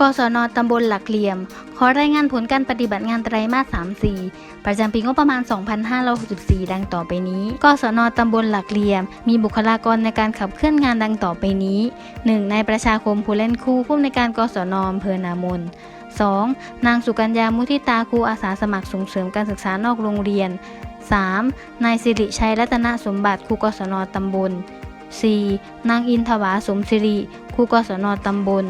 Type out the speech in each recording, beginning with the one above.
กศนตำบลหลักเหลี่ยม ขอรายงานผลการปฏิบัติงานไตรมาส 3-4 ประจำปีงบประมาณ 2564 ดังต่อไปนี้ กศนตำบลหลักเหลี่ยม มีบุคลากรในการขับเคลื่อนงานดังต่อไปนี้ 1. นายประชาคมผู้เล่นคู่ผู้อำนวยการกศนอำเภอนามน 2. นางสุกัญญามุทิตาครูอาสาสมัครส่งเสริมการศึกษานอกโรงเรียน 3. นายสิริชัยรัตนสมบัติครูกศนตำบล 4. นางอินทวาสมสิริครูกศนตำบล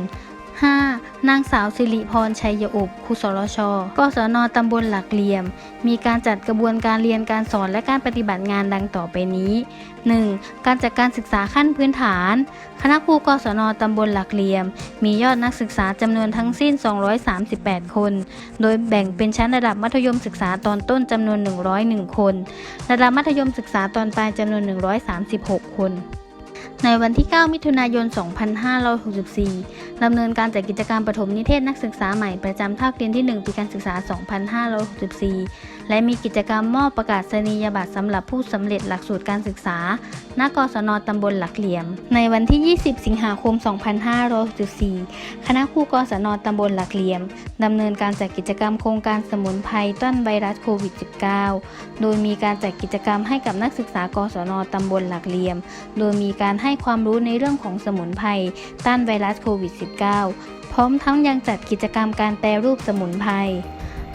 5. นางสาวสิริพรชัยอบครูสรชกศนตำบลหลักเหลี่ยม มีการจัดกระบวนการเรียนการสอนและการปฏิบัติงานดังต่อไปนี้ 1. การจัดการศึกษาขั้นพื้นฐาน คณะครูกศนตำบลหลักเหลี่ยม มียอดนักศึกษาจำนวนทั้งสิ้น 238 คน โดยแบ่งเป็นชั้นระดับมัธยมศึกษาตอนต้นจำนวน 101 คน ระดับมัธยมศึกษาตอนปลายจำนวน 136 คน ในวันที่ 9 มิถุนายน 2564 ดำเนินการจัดกิจกรรมปฐมนิเทศนักศึกษาใหม่ประจำภาคเรียนที่ 1 ปีการศึกษา 2564 และมีกิจกรรมมอบประกาศนียบัตรสำหรับผู้สำเร็จหลักสูตรการศึกษา ณ กศนตำบลหลักเหลี่ยม ในวันที่ 20 สิงหาคม 2564 คณะครูกศนตำบลหลักเหลี่ยมดำเนินการจัดกิจกรรมโครงการสมุนไพรต้านไวรัสโควิด -19 โดยมีการจัดกิจกรรมให้กับนักศึกษากศนตำบลหลักเหลี่ยม โดยมีการให้ความรู้ในเรื่องของสมุนไพรต้านไวรัสโควิด -19 พร้อมทั้งยังจัดกิจกรรมการแปรรูปสมุนไพร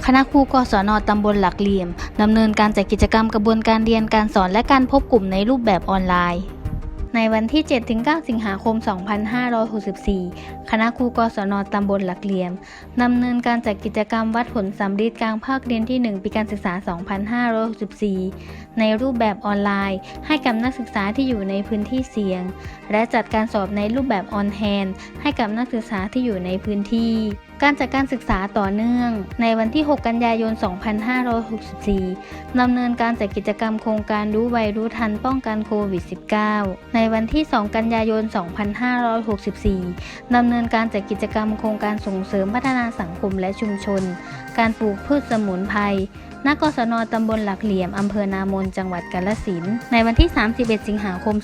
คณะครูกศนตำบลหลักเหลี่ยมดำเนินการจัดกิจกรรมกระบวนการเรียนการสอนและการพบกลุ่มในรูปแบบออนไลน์ ในวันที่ 7-9 สิงหาคม 2564 คณะครูกศนตำบลหลักเหลี่ยมดำเนินการจัดกิจกรรมวัดผลสำริดกลางภาคเรียนที่ 1 ปีการศึกษา 2564 ในรูปแบบออนไลน์ ให้กับนักศึกษาที่อยู่ในพื้นที่เสี่ยง และจัดการสอบในรูปแบบออนแฮนให้กับนักศึกษาที่อยู่ในพื้นที่การจัดการศึกษาต่อเนื่อง ในวันที่ 6 กันยายน 2564 ดำเนินการจัดกิจกรรมโครงการรู้ไวรู้ทันป้องกันโควิด -19 ในวันที่ 2 กันยายน 2564 ดำเนินการจัดกิจกรรมโครงการส่งเสริมพัฒนาสังคมและชุมชน การปลูกพืชสมุนไพร ณกศนตำบลหลักเหลี่ยม อำเภอนามนจังหวัดกาฬสินธุ์ในวันที่ 31 สิงหาคม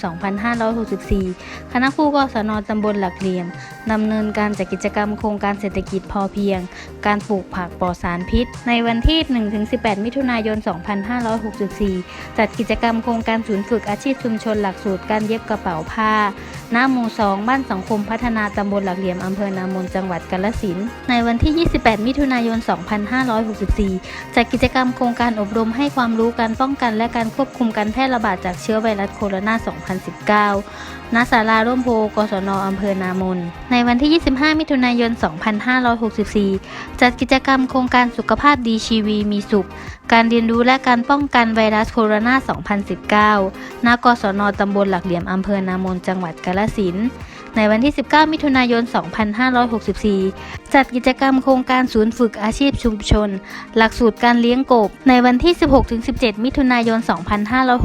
2564 คณะครูกศนตำบลหลักเหลี่ยมดำเนินการจัดกิจกรรมโครงการเศรษฐกิจพอเพียง การปลูกผักปลอดสารพิษ ในวันที่ 1-18 มิถุนายน 2564 จัดกิจกรรมโครงการศูนย์ฝึกอาชีพชุมชนหลักสูตรการเย็บกระเป๋าผ้า หน้าหมู่ 2 บ้านสังคมพัฒนาตำบลหลักเหลี่ยมอำเภอนามนจังหวัดกาฬสินธุ์ในวันที่ 28 มิถุนายน 2564จัดกิจกรรมโครงการอบรมให้ความรู้การป้องกันและการควบคุมการแพร่ระบาดจากเชื้อไวรัสโคโรนา 2019 ณ ศาลาร่มโพกศนอำเภอนามน ในวันที่ 25 มิถุนายน 2564 จัดกิจกรรมโครงการสุขภาพดีชีวีมีสุข การเรียนรู้และการป้องกันไวรัสโคโรนา 2019 ณ กศนตำบลหลักเหลี่ยมอำเภอนามนจังหวัดกาฬสินในวันที่ 19 มิถุนายน 2564 จัดกิจกรรมโครงการศูนย์ฝึกอาชีพชุมชน หลักสูตรการเลี้ยงกบ ในวันที่ 16-17 มิถุนายน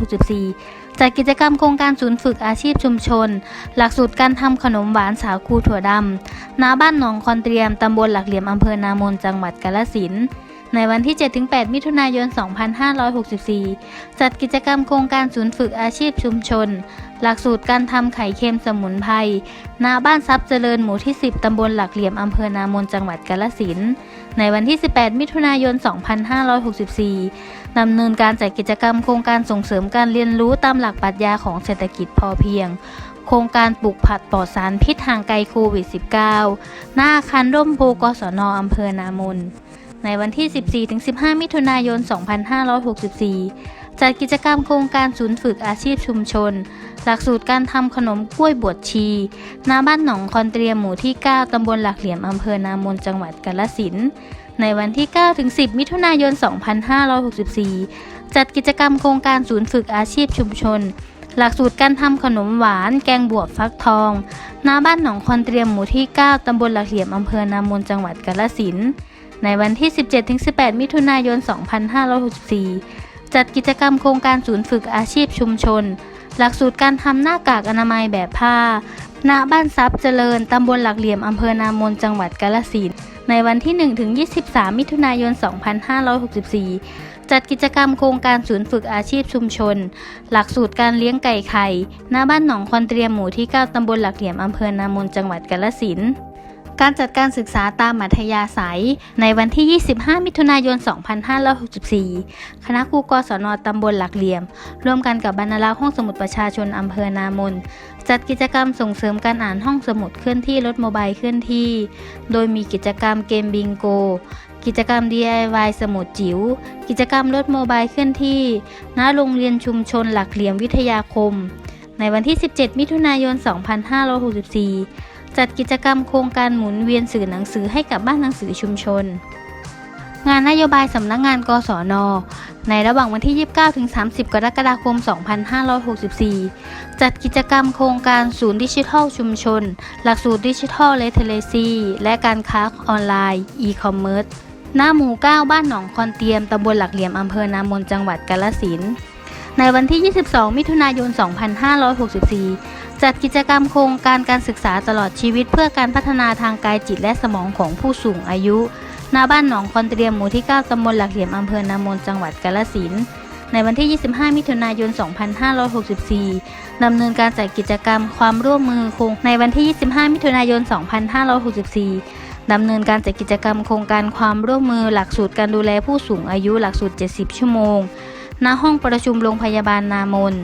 2564จัดกิจกรรมโครงการศูนย์ฝึกอาชีพชุมชน หลักสูตรการทำขนมหวานสาคูถั่วดำณบ้านหนองคอนเตรียม ตำบลหลักเหลี่ยมอำเภอนามนจังหวัดกาฬสินธุ์ ในวันที่ 7-8 มิถุนายน 2564 จัดกิจกรรมโครงการศูนย์ฝึกอาชีพชุมชน หลักสูตรการทำไข่เค็มสมุนไพรณบ้านทรัพย์เจริญหมู่ที่ 10 ตำบลหลักเหลี่ยมอำเภอนามนจังหวัดกาฬสินธุ์ในวันที่ 18 มิถุนายน 2564 ดำเนินการจัดกิจกรรมโครงการส่งเสริมการเรียนรู้ตามหลักปรัชญาของเศรษฐกิจพอเพียง โครงการปลูกผักปลอดสารพิษห่างไกลโควิด -19 หน้าคารร่มโพกศนอำเภอนามน ในวันที่ 14-15 มิถุนายน 2564 จัดกิจกรรมโครงการศูนย์ฝึกอาชีพชุมชน หลักสูตรการทำขนมกล้วยบวชชีณบ้านหนองคอนเตรียมหมู่ที่ 9 ตำบลหลักเหลี่ยมอำเภอนามนจังหวัดกาฬสินธุ์ในวันที่ 9-10 มิถุนายน 2564 จัดกิจกรรมโครงการศูนย์ฝึกอาชีพชุมชน หลักสูตรการทำขนมหวาน แกงบวบฟักทองณบ้านหนองคอนเตรียมหมู่ที่ 9 ตำบลหลักเหลี่ยมอำเภอนามนจังหวัดกาฬสินธุ์ ในวันที่ 17-18 มิถุนายน 2564 จัดกิจกรรมโครงการศูนย์ฝึกอาชีพชุมชน หลักสูตรการทำหน้ากากอนามัยแบบผ้า ณ บ้านทรัพย์เจริญ ตำบลหลักเหลี่ยม อำเภอนามน จังหวัดกาฬสินธุ์ ในวันที่ 1-23 มิถุนายน 2564จัดกิจกรรมโครงการศูนย์ฝึกอาชีพชุมชน หลักสูตรการเลี้ยงไก่ไข่ณบ้านหนองคอนเตรียมหมู่ที่ 9 ตำบลหลักเหลี่ยม อำเภอนามนจังหวัดกาฬสินธุ์ การจัดการศึกษาตามมัธยาศัย ในวันที่ 25 มิถุนายน 2564 คณะครูกศนตำบลหลักเหลี่ยม ร่วมกันกับบรรณารักษ์ห้องสมุดประชาชนอำเภอนามน จัดกิจกรรมส่งเสริมการอ่านห้องสมุดเคลื่อนที่รถโมบายเคลื่อนที่ โดยมีกิจกรรมเกมบิงโก กิจกรรม DIY สมุดจิ๋ว กิจกรรมรถโมบายเคลื่อนที่ ณ โรงเรียนชุมชนหลักเหลี่ยมวิทยาคม ในวันที่ 17 มิถุนายน 2564 จัดกิจกรรมโครงการหมุนเวียนสื่อหนังสือให้กับบ้านหนังสือชุมชน งานนโยบายสำนักงานกศน ในระหว่างวันที่ 29 ถึง 30 กรกฎาคม 2564 จัดกิจกรรมโครงการศูนย์ดิจิทัลชุมชน หลักสูตรดิจิทัลเลเทเลซีและการค้าออนไลน์ e-commerce หน้าหมู่ 9 บ้านหนองคอนเตียม ตำบลหลักเหลี่ยม อำเภอนามนจังหวัดกาฬสินธุในวันที่ 22 มิถุนายน 2564 จัดกิจกรรมโครงการการศึกษาตลอดชีวิต เพื่อการพัฒนาทางกายจิตและสมองของผู้สูงอายุหน้าบ้านหนองคอนเตียมหมู่ที่ 9 ตำบลหลักเหลี่ยมอำเภอนามนจังหวัดกาฬสินธุ์ในวันที่ 25 มิถุนายน 2564 ดำเนินการจัดกิจกรรมความร่วมมือโครงในวันที่ 25 มิถุนายน 2564 ดำเนินการจัดกิจกรรมโครงการความร่วมมือหลักสูตรการดูแลผู้สูงอายุหลักสูตร 70 ชั่วโมง ณ ห้องประชุมโรงพยาบาลนามน